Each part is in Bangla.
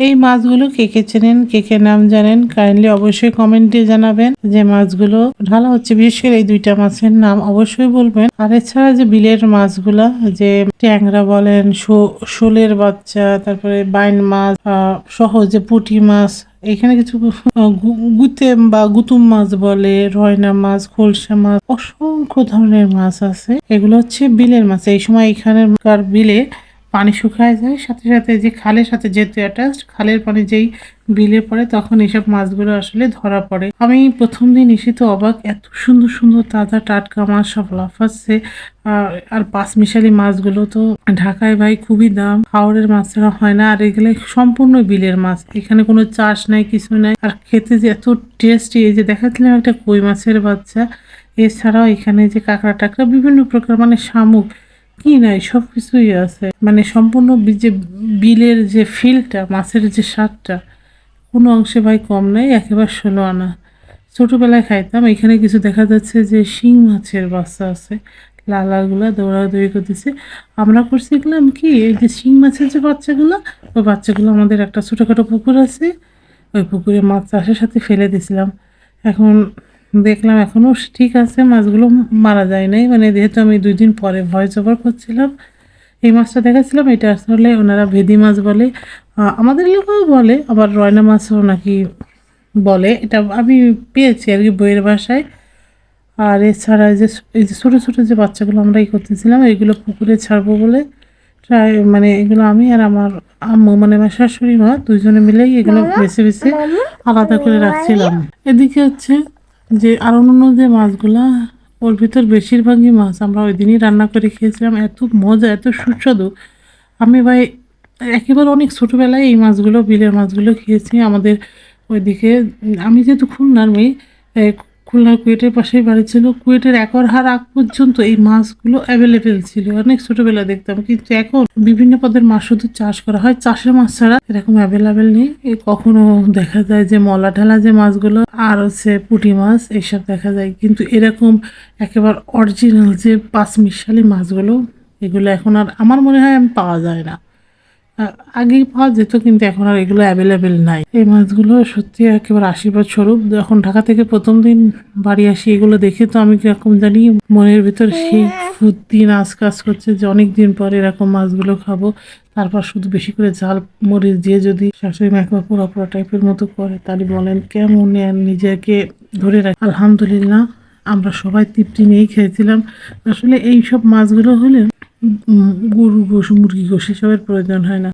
এই মাছগুলো কে কে চেনেন কে কে নাম জানেন কাইন্ডলি অবশ্যই কমেন্টে জানাবেন যে মাছগুলো ঢালা হচ্ছে। বিশেষ করে এই দুইটা মাছের নাম অবশ্যই বলবেন। আর এছাড়া যে বিলের মাছগুলা যে ট্যাংরা বলেন শোলের বাচ্চা তারপরে বাইন মাছ সহ যে পুঁটি মাছ এখানে কিছু আহ, গু- গুতেম বা গুতুম মাছ বলে রয়না মাছ খোলসা মাছ অসংখ্য ধরনের মাছ আছে। এগুলো হচ্ছে বিলের মাছ। এই সময় এখানকার বিলে পানি শুকায় যায়, সাথে সাথে যে খালের সাথে যেহেতু অ্যাটাচ খালের পানি যেই বিলে পড়ে, তখন এসব মাছগুলো আসলে ধরা পড়ে। আমি প্রথম দিন এসে তো অবাক, এত সুন্দর সুন্দর, তাজা টাটকা মাছ সব লাফাচ্ছে আর আর পাঁচ মিশালি মাছগুলো তো ঢাকায় ভাই খুবই দাম হাওড়ের মাছ হয় না। আর এগুলো সম্পূর্ণ বিলের মাছ, এখানে কোনো চাষ নাই, কিছু নাই। আর খেতে যে এত টেস্টি এই যে দেখাচ্ছিলাম একটা কই মাছের বাচ্চা, এছাড়াও এখানে যে কাঁকড়া টাকড়া বিভিন্ন প্রকার মানে শামুক কি নাই সব কিছুই আছে। মানে সম্পূর্ণ যে বিলের যে ফিলটা, মাছের যে স্বাদটা, কোনো অংশে ভাই কম নেই, একেবারে ষোলো আনা। ছোটোবেলায় খাইতাম, এখানে কিছু দেখা যাচ্ছে যে শিং মাছের বাচ্চা আছে লাল লালগুলো দৌড়াদৌড়ি করতেছে। আমরা করছিলাম কি, এই যে শিং মাছের যে বাচ্চাগুলো, ওই বাচ্চাগুলো আমাদের একটা ছোটোখাটো পুকুর আছে, ওই পুকুরে মাছ চাষের সাথে ফেলে দিয়েছিলাম। এখন দেখলাম এখনও ঠিক আছে মাছগুলো মারা যায় নাই। মানে যেহেতু আমি দুই দিন পরে ভয়েস ওভার করছিলাম এই মাছটা দেখাচ্ছিলাম এটা আসলে ওনারা ভেদি মাছ বলে। আমাদের এলাকাও বলে আবার রয়না মাছও নাকি বলে। এটা আমি পেয়েছি আর কি বইয়ের বাসায়। আর এছাড়া যে এই যে ছোটো ছোটো যে বাচ্চাগুলো আমরা এই করতেছিলাম এইগুলো পুকুরে ছাড়বো বলে ট্রাই মানে এগুলো আমি আর আমার আম্মু মানে আমার শাশুড়ি মা দুইজনে মিলেই এগুলো বেছে বেছে আলাদা করে রাখছিলাম। এদিকে হচ্ছে যে আর অন্য যে মাছগুলা, ওর ভিতর বেশিরভাগই মাছ। আমরা ওই দিনই রান্না করে খেয়েছিলাম। এত মজা, এত সুস্বাদু। আমি ভাই, একেবারে অনেক ছোটোবেলায় এই মাছগুলো, বিলের মাছগুলো খেয়েছি। আমাদের ওইদিকে, আমি যেহেতু খুলনার মেয়ে খুলনার কুয়েটের পাশেই বাড়ি ছিল। কুয়েটের একর হার আগ পর্যন্ত এই মাছগুলো অ্যাভেলেবেল ছিল। অনেক ছোটোবেলা দেখতাম, কিন্তু এখন বিভিন্ন পদের মাছ শুধু চাষ করা হয়। চাষের মাছ ছাড়া এরকম অ্যাভেলেবেল নেই। কখনো দেখা যায় যে মলা ঢালা যে মাছগুলো, আর হচ্ছে পুঁটি মাছ, এইসব দেখা যায়। কিন্তু এরকম একেবারে অরিজিনাল যে পাঁচ মিশালি মাছগুলো, এগুলো এখন আর আমার মনে হয় পাওয়া যায় না। আগেই পাওয়া যেত, কিন্তু এখন আর এগুলো অ্যাভেলেবেল নাই। এই মাছগুলো সত্যি একেবারে আশীর্বাদ স্বরূপ। যখন ঢাকা থেকে প্রথম দিন বাড়ি আসি, এগুলো দেখে তো আমি কীরকম জানি মনের ভিতর সেই ফুর্তি, নাচ কাজ করছে যে অনেক দিন পর এরকম মাছগুলো খাব। তারপর শুধু বেশি করে ঝাল, মরিচ দিয়ে যদি শাশুড়ি মা পোড়া পোড়া টাইপের মতো করে, তাহলে বলেন কেমন নিজেকে ধরে রাখি। আলহামদুলিল্লাহ, আমরা সবাই তৃপ্তি নিয়েই খেয়েছিলাম। আসলে এই সব মাছগুলো হলে গরু গোশ মুরগি গোশ এসবের প্রয়োজন হয় না।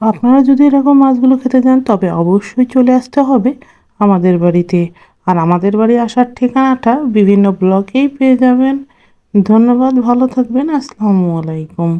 আপনারা যদি এরকম মাছগুলো খেতে চান, তবে অবশ্যই চলে আসতে হবে আমাদের বাড়িতে। আর আমাদের বাড়ি আসার ঠিকানাটা বিভিন্ন ব্লকেই পেয়ে যাবেন। ধন্যবাদ, ভালো থাকবেন। আসসালামু আলাইকুম।